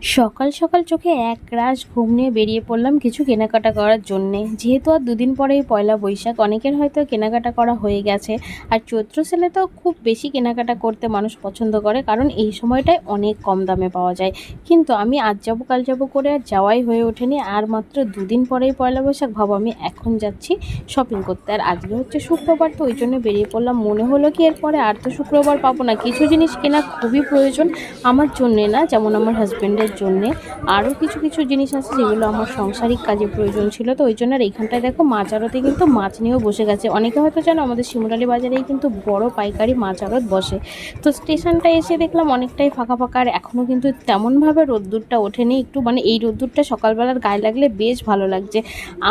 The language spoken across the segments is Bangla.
সকাল সকাল চোখে এক রাশ ঘুম নিয়ে বেরিয়ে পড়লাম কিছু কেনাকাটা করার জন্যে। যেহেতু আর দুদিন পরেই পয়লা বৈশাখ, অনেকের হয়তো কেনাকাটা করা হয়ে গেছে। আর চৈত্র সেলে তো খুব বেশি কেনাকাটা করতে মানুষ পছন্দ করে, কারণ এই সময়টায় অনেক কম দামে পাওয়া যায়। কিন্তু আমি আজ যাব, কাল যাব করে আর যাওয়াই হয়ে ওঠেনি। আর মাত্র দুদিন পরেই পয়লা বৈশাখ, ভাবো আমি, এখন যাচ্ছি শপিং করতে। আর আজকে হচ্ছে শুক্রবার, তো ওই জন্য বেরিয়ে পড়লাম। মনে হলো কি এরপরে আর তো শুক্রবার পাবো না। কিছু জিনিস কেনা খুবই প্রয়োজন আমার জন্যে না, যেমন আমার হাজব্যান্ডের জন্যে আরও কিছু কিছু জিনিস আছে যেগুলো আমার সাংসারিক কাজে প্রয়োজন ছিল। তো ওই জন্য আর এইখানটায় দেখো মাছ আড়তে কিন্তু মাছ নিয়েও বসে গেছে। অনেকে হয়তো জানো আমাদের শিমুরালি বাজারেই কিন্তু বড় পাইকারি মাছ আড়ত বসে। তো স্টেশনটা এসে দেখলাম অনেকটাই ফাঁকা ফাঁকা আর এখনও কিন্তু তেমনভাবে রোদ্দুরটা ওঠেনি। একটু মানে এই রোদ্দুরটা সকালবেলার গায়ে লাগলে বেশ ভালো লাগছে।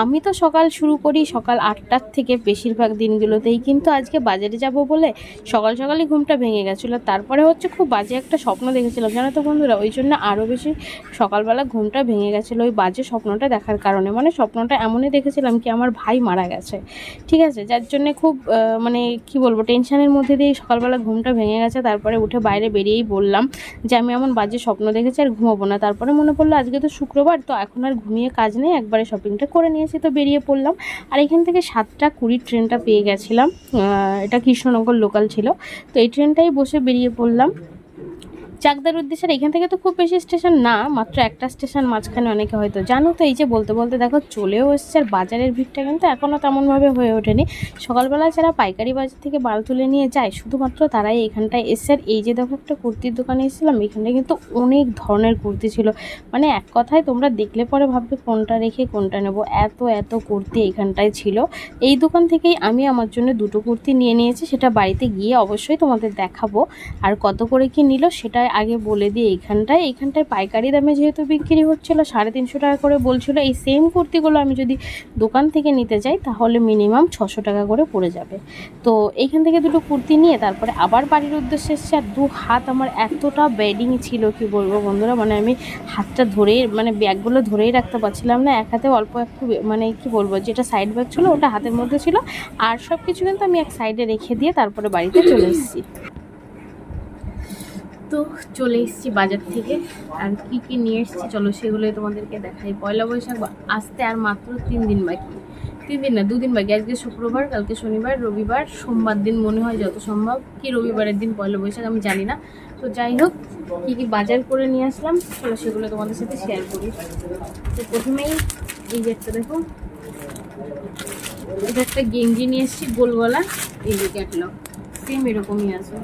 আমি তো সকাল শুরু করি সকাল আটটার থেকে বেশিরভাগ দিনগুলোতেই। কিন্তু আজকে বাজারে যাব বলে সকাল সকালই ঘুমটা ভেঙে গেছিল। তারপরে হচ্ছে খুব বাজে একটা স্বপ্ন দেখেছিলাম। জানো তো বন্ধুরা, ওই জন্য আরও বেশি সকালবেলা ঘুমটা ভেঙে গেছিল। ওই বাজে স্বপ্নটা দেখার কারণে। মানে স্বপ্নটা এমনই দেখেছিলাম কি আমার ভাই মারা গেছে। ঠিক আছে? যার জন্যে খুব মানে কি বলব, টেনশনের মধ্যে দিয়ে সকালবেলা ঘুমটা ভেঙে গেছে। তারপরে উঠে বাইরে বেরিয়েই বললাম যে, আমি এমন বাজে স্বপ্ন দেখেছি আর ঘুমাবো না। তারপরে মনে পড়ল, আজকে তো শুক্রবার, তো এখন আর ঘুমিয়ে কাজ নেই। একবারে শপিংটা করে নিয়েছি। তো বেরিয়ে পড়লাম। আর এখান থেকে সাতটা কুড়ির ট্রেনটা পেয়ে গেছিলাম। এটা কৃষ্ণনগর লোকাল ছিল। তো এই ট্রেনটাই বসে বেরিয়ে পড়লাম। চাকদার উদ্দেশ্যে, এখান থেকে তো খুব বেশি স্টেশন না, মাত্র একটা স্টেশন মাঝখানে অনেকে হয়তো জানো তো, এই যে বলতে বলতে দেখো চলেও এসছে, আর বাজারের ভিড়টা কিন্তু এখনও তেমনভাবে হয়ে ওঠেনি। সকালবেলা যারা পাইকারি বাজার থেকে মাল তুলে নিয়ে যায়, শুধুমাত্র তারাই এখানটায় এসছে আর এই যে দেখো একটা কুর্তির দোকানে এসেছিলাম এখানটায় কিন্তু অনেক ধরনের কুর্তি ছিল। মানে এক কথায় তোমরা দেখলে পরে ভাববে, কোনটা রেখে কোনটা নেব? এত এত কুর্তি এখানটায় ছিল। এই দোকান থেকেই আমি আমার জন্য দুটো কুর্তি নিয়ে নিয়েছি, সেটা বাড়িতে গিয়ে অবশ্যই তোমাদের দেখাবো, আর কত করে কি নিল সেটা আগে বলে দিই এইখানটায় এইখানটায় পাইকারি দামে যেহেতু বিক্রি হচ্ছিল, সাড়ে তিনশো টাকা করে বলছিল, এই সেম কুর্তিগুলো আমি যদি দোকান থেকে নিতে যাই, তাহলে মিনিমাম ছশো টাকা করে পড়ে যাবে। তো এইখান থেকে দুটো কুর্তি নিয়ে তারপরে আবার বাড়ির উদ্দেশ্যে এসেছে, আর দু হাত আমার এতটা ব্যাডিং ছিল, কি বলব বন্ধুরা মানে আমি হাতটা ধরেই মানে ব্যাগগুলো ধরেই রাখতে পারছিলাম না, এক হাতে অল্প একটু মানে কি বলব, যেটা সাইড ব্যাগ ছিল, ওটা হাতের মধ্যে ছিল, আর সব কিছু কিন্তু আমি এক সাইডে রেখে দিয়ে তারপরে বাড়িতে চলে এসেছি। তো চলে এসেছি বাজার থেকে। আর কি কি নিয়ে এসেছি, চলো সেগুলোই তোমাদেরকে দেখাই। পয়লা বৈশাখ আসতে আর মাত্র তিন দিন বাকি। তিন দিন না, দুদিন বাকি। আজকে শুক্রবার, কালকে শনিবার, রবিবার, সোমবার দিন মনে হয় যত সম্ভব। কি রবিবারের দিন, পয়লা বৈশাখ আমি জানি না। তো যাই হোক, কী কী বাজার করে নিয়ে আসলাম, চলো সেগুলো তোমাদের সাথে শেয়ার করি। তো প্রথমেই এই যে একটা দেখো। এটা একটা গেঞ্জি নিয়ে এসেছি, গোলগলা। এই যে ক্যাটলগ সেম এরকমই আছে।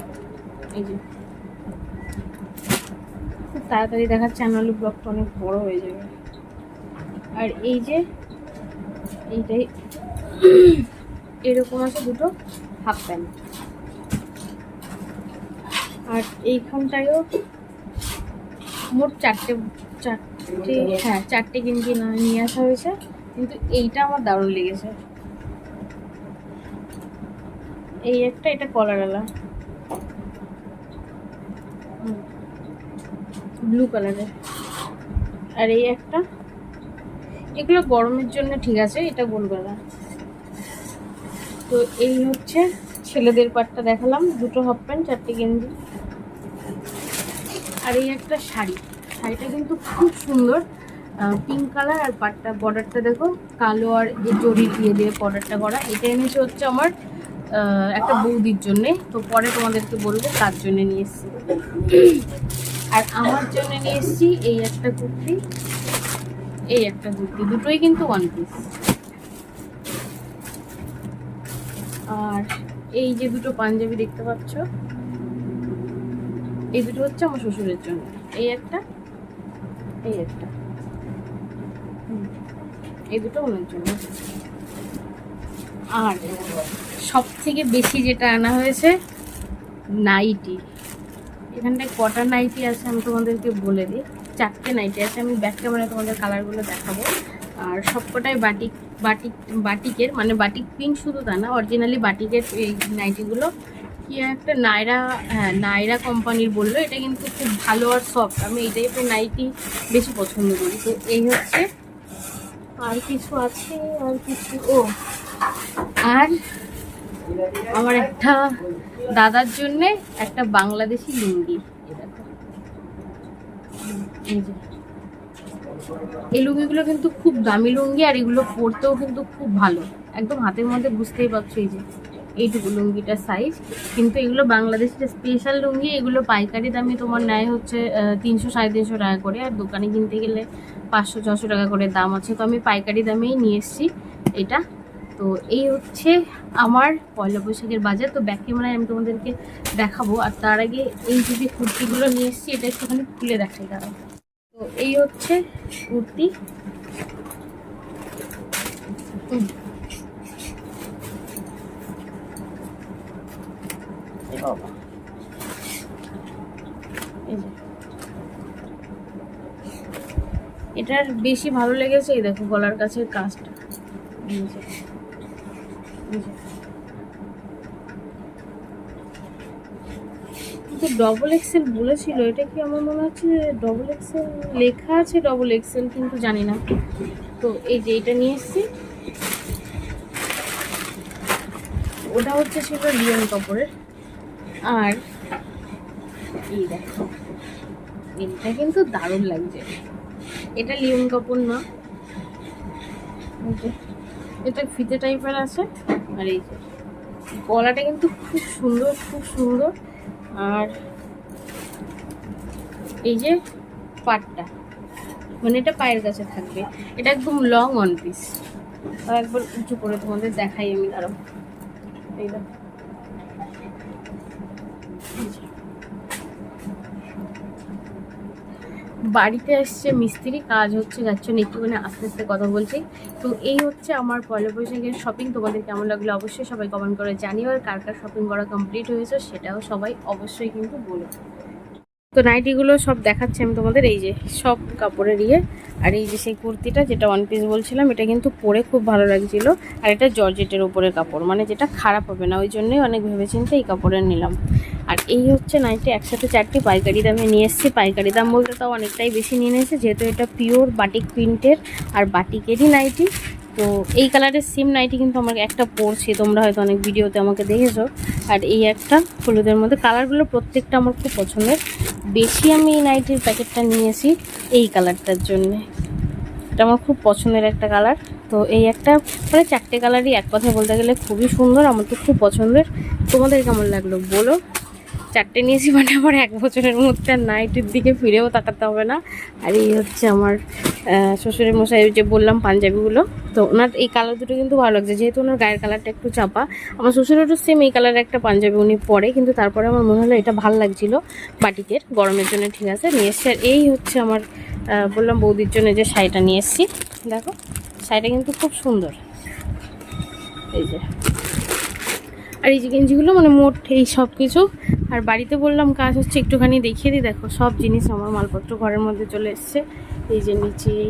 এই যে। তাড়াতাড়ি দেখাচ্ছে আনালু ব্লগটা অনেক বড় হয়ে যাবে। আর এই যে, এইটাই, এরকম আছে দুটো হাফ প্যান্ট আর এইখানটায়ও মোট চারটে চারটে হ্যাঁ চারটে গেঞ্জি নিয়ে আসা হয়েছে, কিন্তু এইটা আমার দারুণ লেগেছে। এই একটা, এটা কলারওয়ালা ব্লু কালারের আর এই একটা, এগুলো গরমের জন্য ঠিক আছে, এটা গোলগলা। তো এই হচ্ছে ছেলেদের পাটটা দেখালাম, দুটো হাফ প্যান্ট চারটে গেঞ্জি। আর এই একটা শাড়ি, শাড়িটা কিন্তু খুব সুন্দর। পিঙ্ক কালার আর পাটটা বর্ডারটা দেখো, কালো আর যে জরি দিয়ে দিয়ে বর্ডারটা করা এটা এনেছে হচ্ছে আমার একটা বৌদির জন্যে। তো পরে তোমাদেরকে বলব, তার জন্য নিয়ে এসেছি। আর আমার জন্য নিয়ে এসেছি এই একটা কুর্তি, এই একটা কুর্তি, দুটোই কিন্তু ওয়ান পিস আর এই যে দুটো পাঞ্জাবি দেখতে পাচ্ছ, এই দুটো হচ্ছে আমার শ্বশুরের জন্য। এই একটা এই একটা। এই দুটো ওনার জন্য। আর সব থেকে বেশি যেটা আনা হয়েছে, নাইটি। এখানটায় কটা নাইটি আছে আমি তোমাদেরকে বলে দিই। চারটে নাইটি আছে, আমি ব্যাক ক্যামেরায় তোমাদের কালারগুলো দেখাবো। আর সবকটাই বাটিক বাটিক বাটিকের মানে বাটিক পিঙ্ক শুধু তা না অরিজিনালি বাটিকের এই নাইটিগুলো কি একটা নাইরা হ্যাঁ নাইরা কোম্পানির বলল, এটা কিন্তু খুব ভালো আর সফট আমি এই টাইপের নাইটি বেশি পছন্দ করি। তো এই হচ্ছে আর কিছু আছে, আর কিছু, ও, আর আমার একটা দাদার জন্যে একটা বাংলাদেশি লুঙ্গি। এই লুঙ্গিগুলো কিন্তু খুব দামি লুঙ্গি আর এগুলো পরতেও কিন্তু খুব ভালো। একদম হাতের মধ্যে বুঝতেই পারছ এই যে, এইটুকু লুঙ্গিটার সাইজ কিন্তু এগুলো বাংলাদেশের স্পেশাল লুঙ্গি, এগুলো পাইকারি দামে তোমার নেয় হচ্ছে তিনশো সাড়ে তিনশো টাকা করে। আর দোকানে কিনতে গেলে পাঁচশো ছশো টাকা করে দাম আছে। তো আমি পাইকারি দামেই নিয়ে এসেছি এটা। তো এই হচ্ছে আমার পয়লা বৈশাখের বাজার। তো ব্যাক ক্যামেরায় আমি তোমাদেরকে দেখাবো। আর তার আগে এই যে যে কুর্তিগুলো নিয়ে এসেছি এটা একটুখানি খুলে দেখাই দাঁড়াও। তো এই হচ্ছে কুর্তি। এটার বেশি ভালো লেগেছে এই দেখো গলার কাছে কাজটা এই যে। এই যে। কিন্তু ডবল এক্সেল বলেছিল, এটা কি আমার মনে হচ্ছে ডবল এক্সেল লেখা আছে ডবল এক্সেল কিন্তু জানি না। তো এই যে এটা নিয়ে এসেছি। ওটা হচ্ছে ছিল লিওন কাপড়ের আর এই দেখো, এটা কিন্তু দারুণ লাগছে। এটা লিওন কাপড় না। এটা ফিতে টাইপের আছে। আর এই গলাটা কিন্তু খুব সুন্দর খুব সুন্দর। আর এই যে পাটটা মানে এটা পায়ের কাছে থাকবে। এটা একদম লং ওয়ান পিস একবার উঁচু করে তোমাদের দেখাই আমি আরও। এই দেখো এই যে। বাড়িতে এসছে মিস্ত্রি, কাজ হচ্ছে, যাচ্ছে একটুখানি আস্তে আস্তে কথা বলছি। তো এই হচ্ছে আমার পয়লা বৈশাখের শপিং তোমাদের কেমন লাগল অবশ্যই সবাই কমেন্ট করে জানিও, আর কার কার শপিং করা কমপ্লিট হয়েছে সেটাও সবাই অবশ্যই কিন্তু বলো। তো নাইটিগুলো সব দেখাচ্ছি আমি তোমাদের, এই যে সব কাপড়ের ইয়ে। আর এই যে সেই কুর্তিটা, যেটা ওয়ান পিস বলছিলাম, এটা কিন্তু পরে খুব ভালো লাগছিল। আর এটা জর্জেটের উপরে কাপড় মানে যেটা খারাপ হবে না, ওই জন্যই অনেক ভেবেচিন্তে এই কাপড়ের নিলাম। আর এই হচ্ছে নাইটি একসাথে চারটি পাইকারি দামে নিয়ে এসেছি। পাইকারি দাম বলতে তাও অনেকটাই বেশি নিয়ে নিয়েছে, যেহেতু এটা পিওর বাটিক প্রিন্টের আর বাটিকেরই নাইটি তো এই কালারের সেম নাইটি কিন্তু আমাকে একটা পরছি। তোমরা হয়তো অনেক ভিডিওতে আমাকে দেখেছ। আর এই একটা হলুদের মধ্যে। কালারগুলো প্রত্যেকটা আমার খুব পছন্দের। বেশি আমি এই নাইটির প্যাকেটটা নিয়েছি এই কালারটার জন্যে। এটা আমার খুব পছন্দের একটা কালার। তো এই একটা মানে চারটে কালারই এক কথায় বলতে গেলে খুবই সুন্দর, আমার তো খুব পছন্দের। তোমাদের কেমন লাগল? বলো। চারটে নিয়েছি মানে আমার এক বছরের মধ্যে নাইটির দিকে ফিরেও তাকাতে হবে না। আর এই হচ্ছে আমার শ্বশুরের মশাই যে বললাম পাঞ্জাবিগুলো। তো ওনার এই কালার দুটো কিন্তু ভালো লাগছে। যেহেতু ওনার গায়ের কালারটা একটু চাপা, আমার শ্বশুরেরও সেম এই কালারের একটা পাঞ্জাবি উনি পরে, কিন্তু তারপরে আমার মনে হলো এটা ভালো লাগছিল বাটিকের, গরমের জন্য ঠিক আছে, নিয়ে এসছি। আর এই হচ্ছে আমার বললাম বৌদির জন্য যে শাড়িটা নিয়ে এসছি। দেখো, শাড়িটা কিন্তু খুব সুন্দর। এই যে। আর এই যে গেঞ্জিগুলো মানে মোট এই সব কিছু আর বাড়িতে বললাম, কাজ হচ্ছে একটুখানি দেখিয়ে দিই। দেখো, সব জিনিস আমার মালপত্র ঘরের মধ্যে চলে এসছে। এই যে নিচেই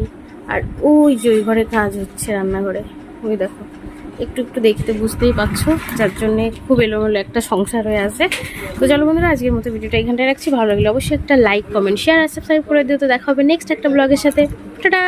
আর ওই যে ওই ঘরে কাজ হচ্ছে রান্নাঘরে। ওই দেখো, একটু একটু দেখতে বুঝতেই পারছ, যার জন্য খুব এলোমেলো একটা সংসার হয়ে আছে। তো চলো বন্ধুরা, আজকের মতো ভিডিওটা এখানটায় রাখছি। ভালো লাগলে অবশ্যই একটা লাইক কমেন্ট শেয়ার আর সাবস্ক্রাইব করে দিও। তো দেখা হবে নেক্সট একটা ব্লগের সাথে। টাটা!